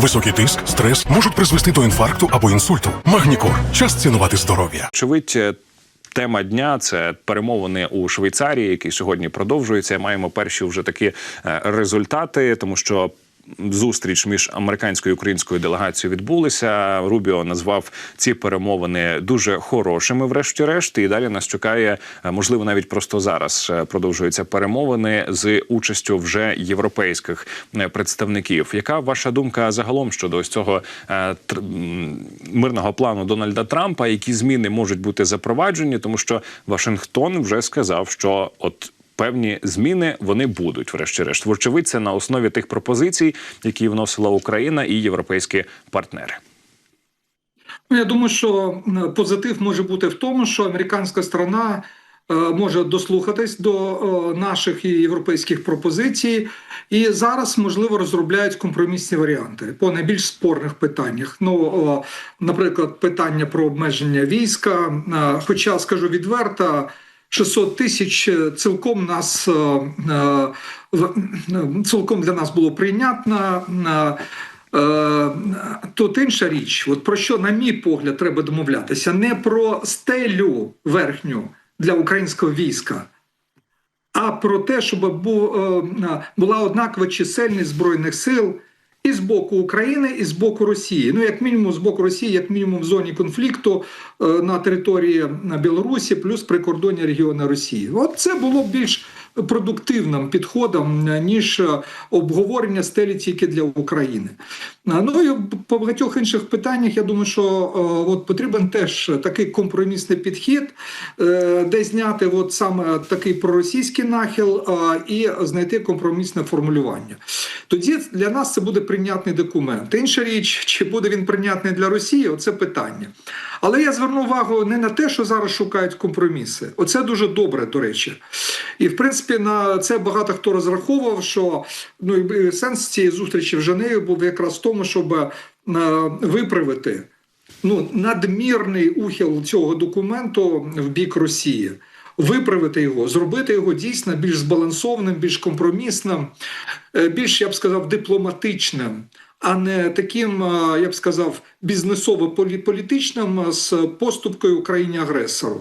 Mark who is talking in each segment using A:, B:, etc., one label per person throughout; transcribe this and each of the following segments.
A: Високий тиск, стрес можуть призвести до інфаркту або інсульту. Магнікор. Час цінувати здоров'я.
B: Очевидь, е, тема дня це перемовини у Швейцарії, які сьогодні продовжуються. Маємо перші вже такі е, результати, тому що. Зустріч між американською і українською делегацією відбулися. Рубіо назвав ці перемовини дуже хорошими, врешті-решт. І далі нас чекає, е, можливо, навіть просто зараз е, продовжуються перемовини з участю вже європейських е, представників. Яка ваша думка загалом щодо ось цього мирного плану Дональда Трампа? Які зміни можуть бути запроваджені? Тому що Вашингтон вже сказав, що от. Певні зміни вони будуть, врешті-решт. Вочевидь, це на основі тих пропозицій, які вносила Україна і європейські партнери.
C: Ну, Я думаю, що позитив може бути в тому, що американська сторона е, може дослухатись до е, наших і європейських пропозицій, і зараз можливо розробляють компромісні варіанти по найбільш спорних питаннях. Ну, наприклад, питання про обмеження війська. Е, Хоча скажу відверто. 600 тисяч цілком нас е, е, цілком для нас було прийнятно. Е, Тут інша річ, от про що, на мій погляд, треба домовлятися, не про стелю верхню для українського війська, а про те, щоб була однакова чисельність збройних сил і з боку України, і з боку Росії. Ну, як мінімум, з боку Росії, як мінімум в зоні конфлікту е, на території Білорусі, плюс прикордонні регіони Росії. От це було більш продуктивним підходом, е, ніж е, обговорення стелі тільки для України. Ну і по багатьох інших питаннях я думаю, що е, от потрібен теж такий компромісний підхід, е, де зняти от саме такий проросійський нахил е, і знайти компромісне формулювання. Тоді для нас це буде прийнятний документ. Інша річ, чи буде він прийнятний для Росії, оце питання. Але я зверну увагу не на те, що зараз шукають компроміси. Оце дуже добре, до речі. І в принципі на це багато хто розраховував, що ну сенс цієї зустрічі в Женеві був якраз в тому, щоб е, виправити ну, надмірний ухил цього документу в бік Росії. Виправити його, зробити його дійсно більш збалансованим, більш компромісним, е, більш, я б сказав, дипломатичним, а не таким, е, я б сказав, бізнесово-політичним з поступкою Україні агресору.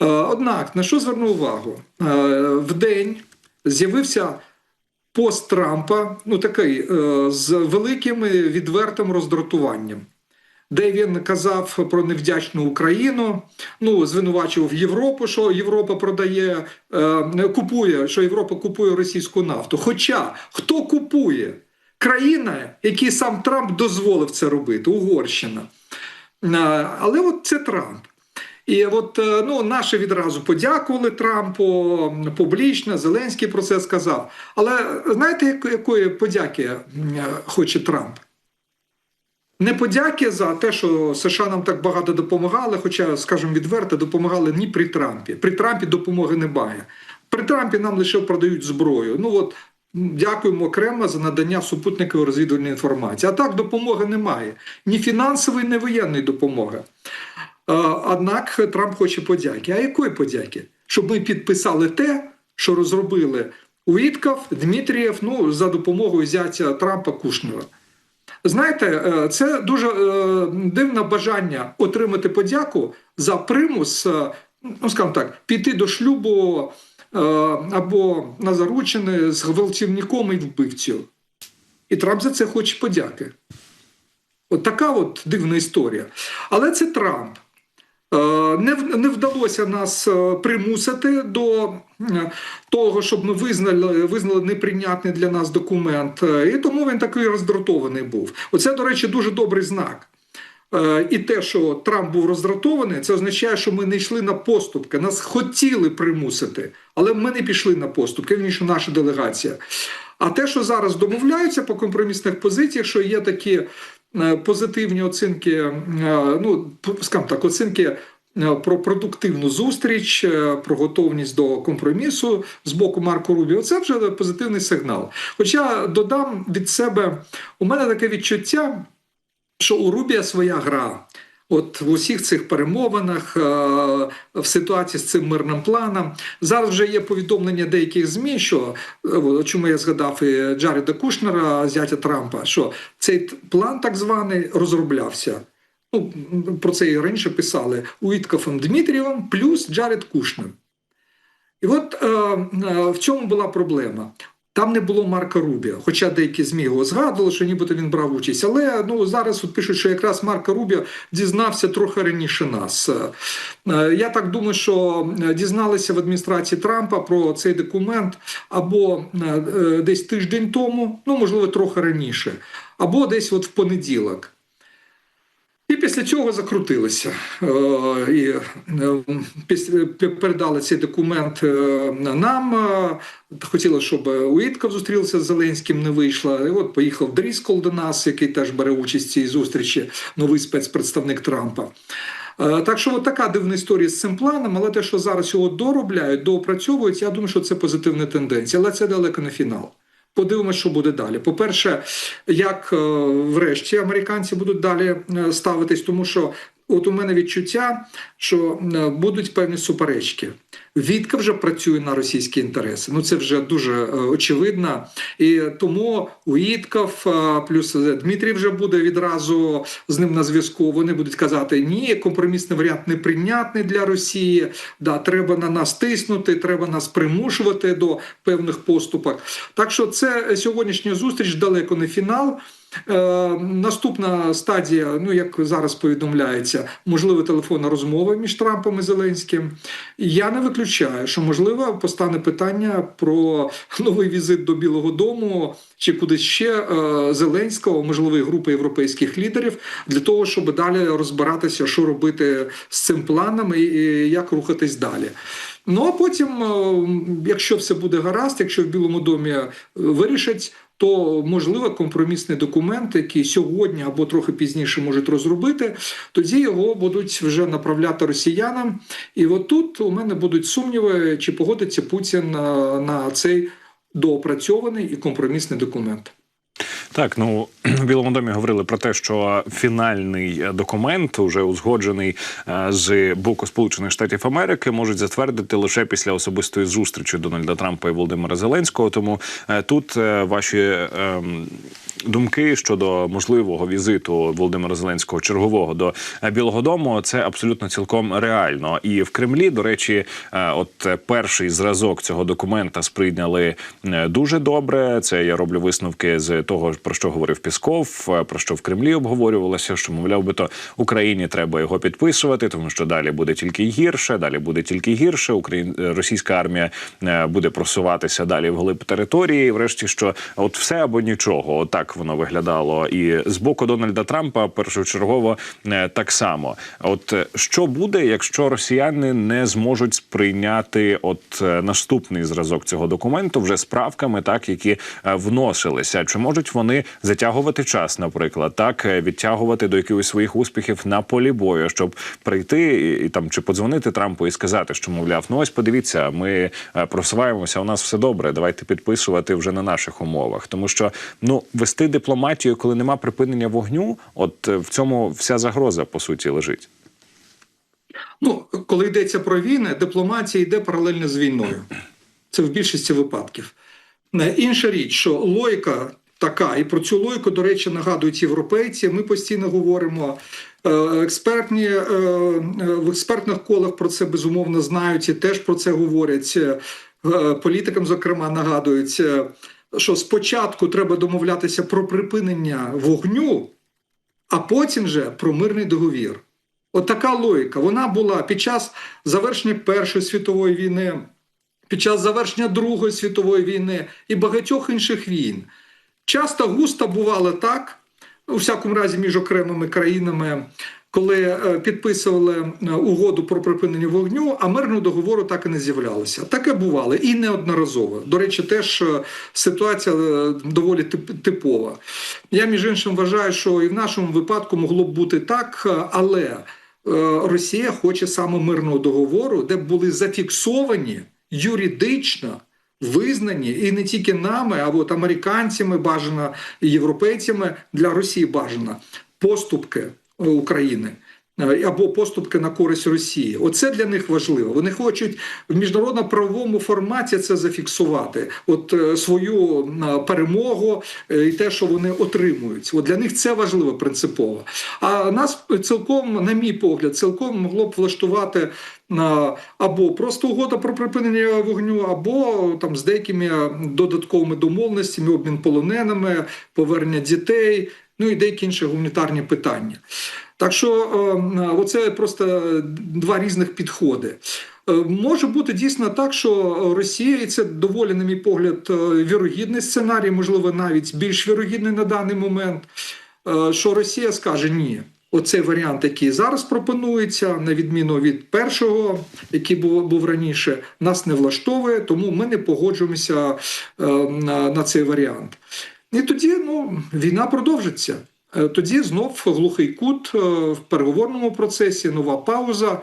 C: Е, Однак, на що зверну увагу? В день з'явився пост Трампа, ну такий з великим відвертим роздратуванням, де він казав про невдячну Україну, ну звинувачував Європу, що Європа продає, е, купує, що Європа купує російську нафту. Хоча хто купує? Країна, якій сам Трамп дозволив це робити, Угорщина. Е, Але от це Трамп. І от е, ну, наші відразу подякували Трампу публічно. Зеленський про це сказав. Але знаєте, якої подяки хоче Трамп? Не подяки за те, що США нам так багато допомагали, хоча, скажімо відверто, допомагали ні при Трампі. При Трампі допомоги немає. При Трампі нам лише продають зброю. Ну от дякуємо окремо за надання супутникової розвідувальної інформації. А так допомоги немає. Ні фінансової, ні воєнної допомоги. Однак Трамп хоче подяки. А якої подяки? Щоб ми підписали те, що розробили Уітков, Дмитрієв, ну за допомогою зятя Трампа Кушнера. Знаєте, е, це дуже е, дивне бажання отримати подяку за примус, е, ну скажімо так, піти до шлюбу або на заручини з гвалтівником і вбивцю. І Трамп за це хоче подяки. От така от дивна історія. Але це Трамп. Е, Не, не вдалося нас е, примусити до е, того, щоб ми визнали, визнали неприйнятний для нас документ. І тому він такий роздратований був. Оце, до речі, дуже добрий знак. І те, що Трамп був роздратований, це означає, що ми не йшли на поступки. Нас хотіли примусити, але ми не пішли на поступки, вірніше, наша делегація. А те, що зараз домовляються по компромісних позиціях, що є такі позитивні оцінки, е, ну скажімо так, оцінки. е, Про продуктивну зустріч, е, про готовність до компромісу з боку Марко Рубіо, це вже позитивний сигнал. Хоча додам від себе, у мене таке відчуття, що у Рубія своя гра, От в усіх цих перемовинах, е, в ситуації з цим мирним планом, зараз вже є повідомлення деяких змі, що е, чому я згадав і Джареда Кушнера, зятя Трампа, що цей план так званий розроблявся. Ну, про це і раніше писали Уіткофом Дмитрієвим плюс Джаред Кушнер. І от е, е, в чому була проблема? Там не було Марка Рубіо, хоча деякі ЗМІ його згадували, що нібито він брав участь. Але ну зараз от пишуть, що якраз Марка Рубіо дізнався трохи раніше нас. Е, Я так думаю, що е, дізналися в адміністрації Трампа про цей документ або е, десь тиждень тому, ну можливо, трохи раніше, або десь от в понеділок. І після цього закрутилися. Е, І е, передали цей документ е, нам. Хотіли, щоб Уітков зустрілися з Зеленським, не вийшла. І от поїхав Дріскол до нас, який теж бере участь в цій зустрічі, новий спецпредставник Трампа. Так що от така дивна історія з цим планом, але те, що зараз його доробляють, доопрацьовують, я думаю, що це позитивна тенденція, але це далеко не фінал. Подивимося, що буде далі. По-перше, як е, врешті американці будуть далі е, ставитись, тому що от у мене відчуття, що е, будуть певні суперечки. Вітка вже працює на російські інтереси. Ну це вже дуже е, очевидно. І тому Уітков е, плюс Дмитрій вже буде відразу з ним на зв'язку. Вони будуть казати: ні, компромісний варіант неприйнятний для Росії. Да, треба на нас тиснути, треба нас примушувати до певних поступок. Так що це сьогоднішня зустріч далеко не фінал. Е, наступна стадія, ну як зараз повідомляється, можливо, телефонна розмова між Трампом і Зеленським. Я не виключаю, що можливо постане питання про новий візит до Білого Дому чи кудись ще е, Зеленського, можливо, групи європейських лідерів, для того, щоб далі розбиратися, що робити з цим планом і, як рухатись далі. Ну а потім, е, якщо все буде гаразд, якщо в Білому домі вирішать, то можливо компромісний документ, який сьогодні або трохи пізніше можуть розробити, тоді його будуть вже направляти росіянам. І от тут у мене будуть сумніви, чи погодиться Путін на, на цей доопрацьований і компромісний документ.
B: Так, ну в Білому домі говорили про те, що фінальний е, документ, уже узгоджений е, з боку Сполучених Штатів Америки, можуть затвердити лише після особистої зустрічі Дональда Трампа і Володимира Зеленського. Тому е, тут ваші ем, думки щодо можливого візиту Володимира Зеленського чергового до е, Білого Дому, це абсолютно цілком реально. І в Кремлі, до речі, е, от перший зразок цього документа сприйняли е, дуже добре. Це я роблю висновки з того, про що говорив Пісков, про що в Кремлі обговорювалося, що мовляв би то Україні треба його підписувати, тому що далі буде тільки гірше, далі буде тільки гірше. Україн... російська армія буде просуватися далі вглиб території. Врешті, що от все або нічого, отак воно виглядало. І з боку Дональда Трампа першочергово е, так само. От е, що буде, якщо росіяни не зможуть сприйняти от е, наступний зразок цього документу вже з правками, так які вносилися? Чи можуть вони затягувати час, наприклад, так відтягувати до якихось своїх успіхів на полі бою, щоб прийти і, там чи подзвонити Трампу і сказати, що мовляв, ну ось подивіться, ми просуваємося, у нас все добре. Давайте підписувати вже на наших умовах, тому що ну вести дипломатію, коли нема припинення вогню, от е, в цьому вся загроза по суті лежить.
C: Ну, коли йдеться про війни, дипломатія йде паралельно з війною. Це в більшості випадків. Е, Інша річ, що логіка така, і про цю логіку, до речі, нагадують європейці. Ми постійно говоримо. Е, Експертні в експертних колах про це безумовно знають і теж про це говорять. Політикам, зокрема, нагадують, що спочатку треба домовлятися про припинення вогню, а потім же про мирний договір. От логіка. Вона була під час завершення Першої світової війни, під час завершення Другої світової війни і багатьох інших війн. Часто густо бувало так, у всякому разі, між окремими країнами, коли е, підписували е, угоду про припинення вогню, а мирного договору так і не з'являлося. Таке бувало і неодноразово. До речі, теж е, ситуація доволі типова. Я між іншим вважаю, що і в нашому випадку могло б бути так, але Росія хоче саме мирного договору, де були зафіксовані юридично. Визнані і не тільки нами, а от американцями бажано і європейцями для Росії бажано поступки України. е, або поступки на користь Росії. Оце для них важливо. Вони хочуть в міжнародно-правовому форматі це зафіксувати. От е, свою е, перемогу і те, що вони отримують. От для них це важливо принципово. А нас цілком, на мій погляд, цілком могло б влаштувати. Або просто угода про припинення вогню, або там з деякими додатковими домовленостями, обмін полоненими, повернення дітей, ну і деякі інші гуманітарні питання. Так що е, е, оце просто два різних підходи. Е, Може бути дійсно так, що Росія, і це доволі, на мій погляд, е, вірогідний сценарій, можливо, навіть більш вірогідний на даний момент, е, що Росія скаже ні. Оцей варіант, який зараз пропонується, на відміну від першого, який був, був раніше, нас не влаштовує, тому ми не погоджуємося е, на, на цей варіант. І тоді ну, війна продовжиться. Е, Тоді знов глухий кут е, в переговорному процесі, нова пауза. Е,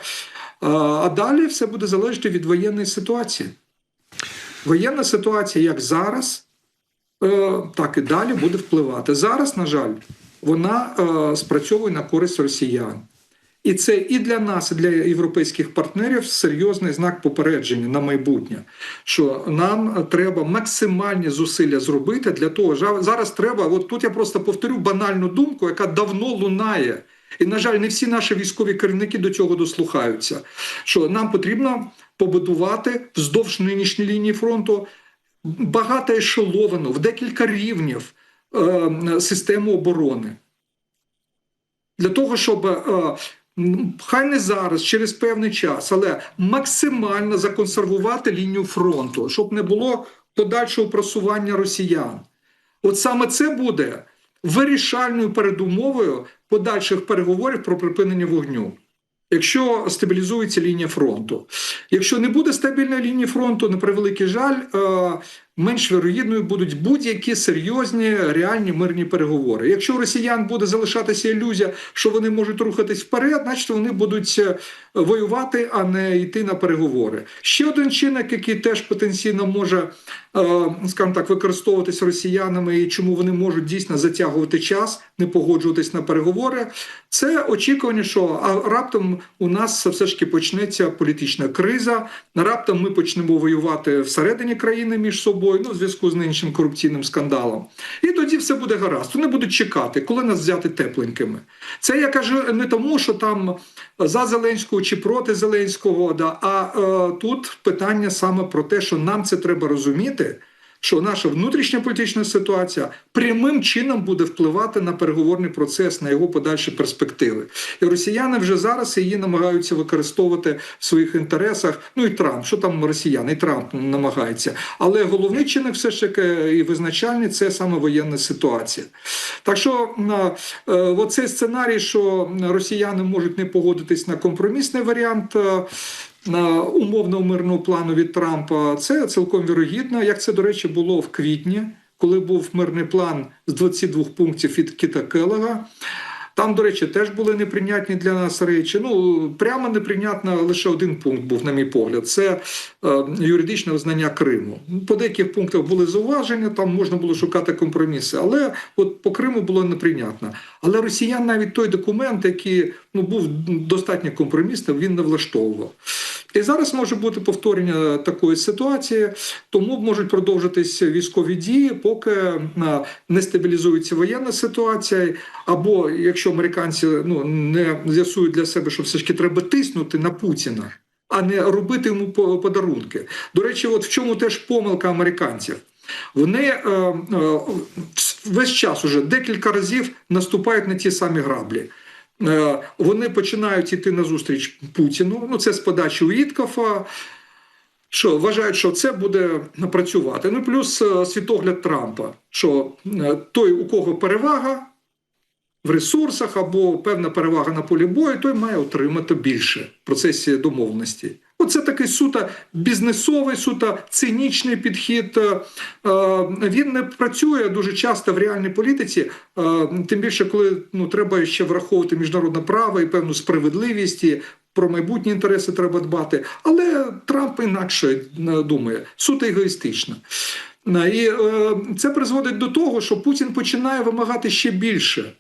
C: А далі все буде залежати від воєнної ситуації. Воєнна ситуація, як зараз, так і далі буде впливати. Зараз, на жаль, вона спрацьовує на користь росіян. І це і для нас, і для європейських партнерів серйозний знак попередження на майбутнє, що нам треба максимальні зусилля зробити для того, жа- зараз треба. От тут я просто повторю банальну думку, яка давно лунає. І, на жаль, не всі наші військові керівники до цього дослухаються. Що нам потрібно побудувати вздовж нинішньої лінії фронту багатоешеловану в декілька рівнів е, систему оборони для того, щоб е, хай не зараз, через певний час, але максимально законсервувати лінію фронту, щоб не було подальшого просування росіян. От саме це буде вирішальною передумовою подальших переговорів про припинення вогню. Якщо стабілізується лінія фронту, якщо не буде стабільної лінії фронту, на превеликий жаль, е, менш вірогідною будуть будь-які серйозні реальні мирні переговори. Якщо у росіян буде залишатися ілюзія, що вони можуть рухатись вперед, значить вони будуть е, воювати, а не йти на переговори. Ще один чинник, який теж потенційно може, е, скажімо так, використовуватись росіянами, і чому вони можуть дійсно затягувати час, не погоджуватись на переговори, це очікування, що а раптом у нас все ж таки почнеться політична криза. Раптом ми почнемо воювати всередині країни між собою, ну в зв'язку з нинішнім корупційним скандалом. І тоді все буде гаразд. Вони будуть чекати, коли нас взяти тепленькими. Це я кажу не тому, що там за Зеленського чи проти Зеленського, да, а е, тут питання саме про те, що нам це треба розуміти. Що наша внутрішня політична ситуація прямим чином буде впливати на переговорний процес, на його подальші перспективи. І росіяни вже зараз її намагаються використовувати в своїх інтересах. Ну і Трамп, що там росіяни, і Трамп намагається. Але головний чинник все ж таки і визначальний це саме воєнна ситуація. Так що е, е, оцей сценарій, що росіяни можуть не погодитись на компромісний варіант. На умовного мирного плану від Трампа це цілком вірогідно. Як це, до речі, було в квітні, коли був мирний план з 22 пунктів від Кіта Келега. Там, до речі, теж були неприйнятні для нас речі. Ну прямо неприйнятно лише один пункт був, на мій погляд. Це е, юридичне визнання Криму. По деяких пунктах були зауваження, там можна було шукати компроміси, але от по Криму було неприйнятно. Але росіян навіть той документ, який ну був достатньо компромісним, він не влаштовував. І зараз може бути повторення такої ситуації, тому можуть продовжитись військові дії, поки е, не стабілізується воєнна ситуація, або якщо американці ну не з'ясують для себе, що все ж таки треба тиснути на Путіна, а не робити йому подарунки. До речі, от в чому теж помилка американців. Вони е, е, весь час уже декілька разів наступають на ті самі граблі. Е, Вони починають йти на зустріч Путіну. Ну це з подачі Уіткофа. Що вважають, що це буде працювати. Ну плюс е, світогляд Трампа, що е, той, у кого перевага в ресурсах або певна перевага на полі бою, той має отримати більше в процесі домовленості. Оце такий суто бізнесовий, суто цинічний підхід. Е, Він не працює дуже часто в реальній політиці, е, тим більше, коли ну, треба ще враховувати міжнародне право і певну справедливість. І про майбутні інтереси треба дбати. Але Трамп інакше е, думає, суто егоїстично. Е, І е, це призводить до того, що Путін починає вимагати ще більше.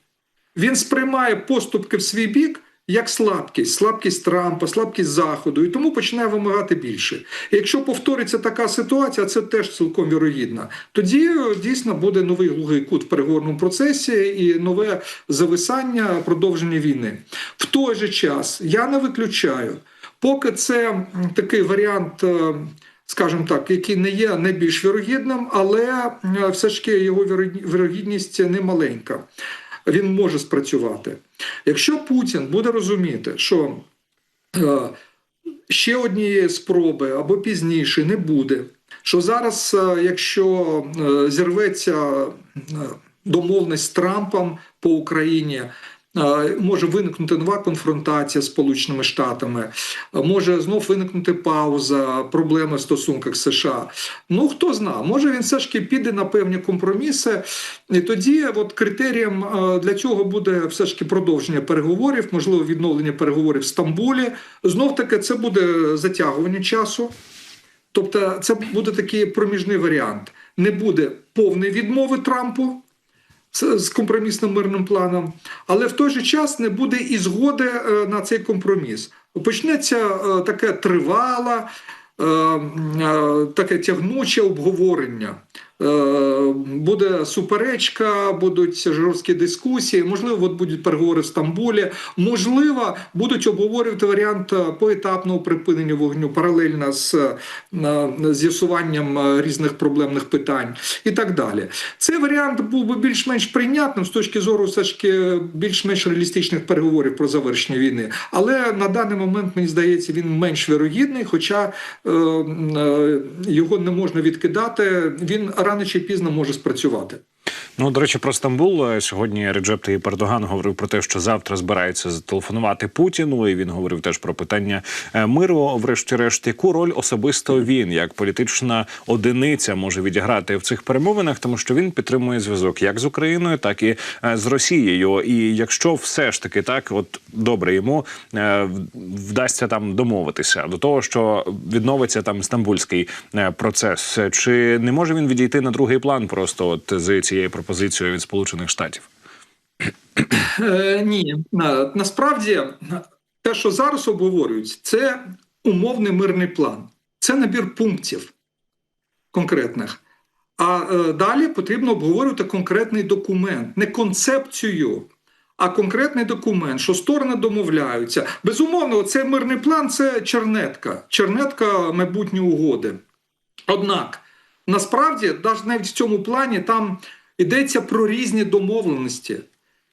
C: Він сприймає поступки в свій бік як слабкість, слабкість Трампа, слабкість Заходу, і тому починає вимагати більше. І якщо повториться така ситуація, це теж цілком вірогідно. Тоді е, дійсно буде новий глухий кут в переговорному процесі і нове зависання продовження війни. В той же час я не виключаю, поки це такий варіант. е, Скажімо так, який не є найбільш вірогідним, але е, все ж таки його вірогідні- вірогідність не маленька. Він може спрацювати. Якщо Путін буде розуміти, що е, ще однієї спроби або пізніше не буде, що зараз, е, якщо е, зірветься домовленість з Трампом по Україні, може виникнути нова конфронтація з Сполученими Штатами, може знов виникнути пауза, проблеми в стосунках США. Ну хто зна, може він все ж таки піде на певні компроміси, і тоді, от критерієм для цього буде все ж таки продовження переговорів, можливо, відновлення переговорів в Стамбулі. Знов таки, це буде затягування часу. Тобто, це буде такий проміжний варіант. Не буде повної відмови Трампу з компромісним мирним планом, але в той же час не буде і згоди е, на цей компроміс. Почнеться е, таке тривале, е, таке тягнуче обговорення. Е, Буде суперечка, будуть жорсткі дискусії. Можливо, от будуть переговори в Стамбулі. Можливо, будуть обговорювати варіант е, поетапного припинення вогню паралельно з е, з'ясуванням різних проблемних питань і так далі. Цей варіант був би більш-менш прийнятним з точки зору все більш-менш реалістичних переговорів про завершення війни. Але на даний момент мені здається, він менш вірогідний, хоча е, е, його не можна відкидати. Він рано чи пізно може спрацювати.
B: Ну, до речі, про Стамбул сьогодні Реджеп Таїп Ердоган говорив про те, що завтра збирається зателефонувати Путіну. І він говорив теж про питання е, миру. Врешті-решт, яку роль особисто він, як політична одиниця, може відіграти в цих перемовинах, тому що він підтримує зв'язок як з Україною, так і е, з Росією. І якщо все ж таки так, от добре йому е, вдасться там домовитися до того, що відновиться там стамбульський процес, чи не може він відійти на другий план просто от з цією пропозицією від Сполучених Штатів?
C: Е, ні, насправді те, що зараз обговорюють, це умовний мирний план, це набір пунктів конкретних. А е, далі потрібно обговорювати конкретний документ, не концепцію, а конкретний документ, що сторони домовляються. Безумовно, цей мирний план це чернетка, чернетка майбутньої угоди. Однак, насправді, навіть в цьому плані там йдеться про різні домовленості.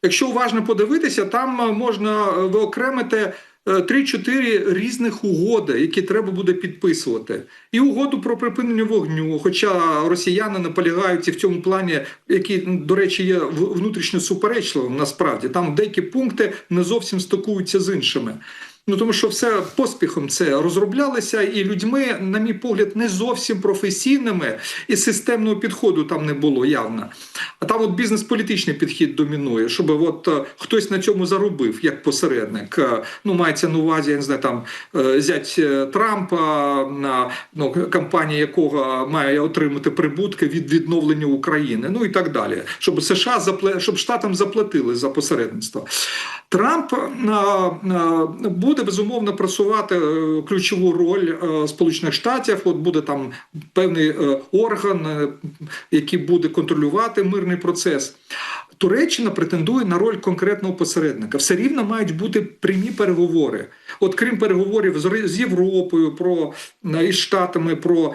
C: Якщо уважно подивитися, там е, можна е, виокремити е, 3-4 різних угоди, які треба буде підписувати. І угоду про припинення вогню, хоча росіяни наполягають в цьому плані, який, до речі, є внутрішньо суперечливим насправді. Там деякі пункти не зовсім стикуються з іншими. Ну тому що все поспіхом це розроблялося, і людьми, на мій погляд, не зовсім професійними, і системного підходу там не було явно. А там от бізнес-політичний підхід домінує, щоб от е, хтось на цьому заробив як посередник. Е, Ну, мається на увазі, я не знаю, там е, зять Трампа, на ну, компанія якого має отримати прибутки від відновлення України, ну і так далі, щоб США запле... щоб штатам заплатили за посередництво. Трамп е, е, буде безумовно просувати е, ключову роль Сполучених Штатів. От буде там певний орган, який буде контролювати мирний процес. Туреччина претендує на роль конкретного посередника. Все рівно мають бути прямі переговори. От крім переговорів з Європою, про із Штатами про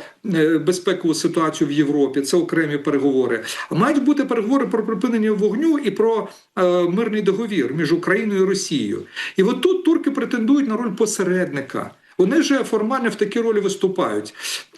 C: безпекову ситуацію в Європі. Це окремі переговори. Мають бути переговори про припинення вогню і про мирний договір між Україною і Росією. І от тут турки претендують на роль посередника. Вони вже формально в такій ролі виступають.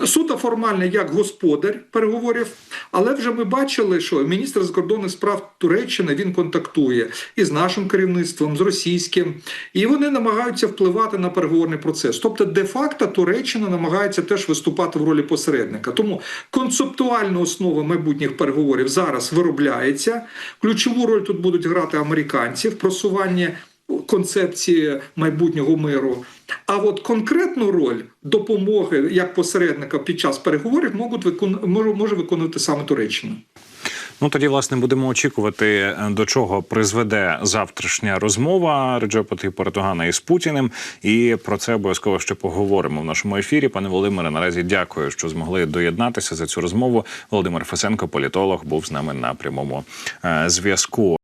C: Суто формально як господар переговорів, але вже ми бачили, що міністр закордонних справ Туреччини він контактує і з нашим керівництвом, з російським, і вони намагаються впливати на переговорний процес. Тобто, де-факто Туреччина намагається теж виступати в ролі посередника. Тому концептуальна основа майбутніх переговорів зараз виробляється. Ключову роль тут будуть грати американці в просуванні концепції майбутнього миру. А от конкретну роль допомоги як посередника під час переговорів можуть може, виконувати саме Туреччина.
B: Ну тоді власне будемо очікувати, е, до чого призведе завтрашня розмова Реджепа Таyyipа Ердогана із Путіним. І про це обов'язково ще поговоримо в нашому ефірі. Пане Володимире, наразі дякую, що змогли доєднатися за цю розмову. Володимир Фесенко, політолог, був з нами на прямому е, зв'язку.